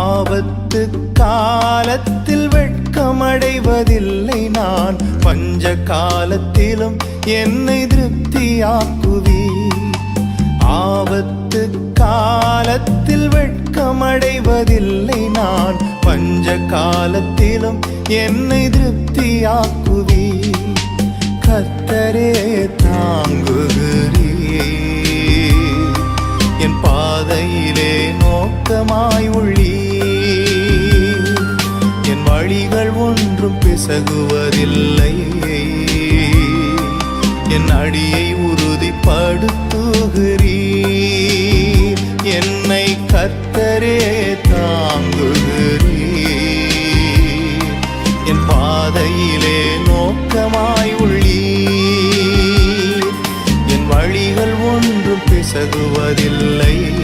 ஆபத்து காலத்தில் வெட்கமடைவதில்லை நான். பஞ்ச காலத்திலும் என்னை திருப்தியாக்குவி. ஆபத்து காலத்தில் வெட்கமடைவதில்லை நான். பஞ்ச காலத்திலும் என்னை திருப்தியாக்குவி. கத்தரே தாங்குகிறே என் பாதையிலே நோக்கமாய் உள்ள வழிகள் ஒன்றும் பிசகுவதில்லை. என் அடியை உறுதிப்படுத்துகிறீர். என்னை கத்தரே தாங்குகிறீர். என் பாதையிலே நோக்கமாய் உள்ளீர். என் வழிகள் ஒன்றும் பிசகுவதில்லை.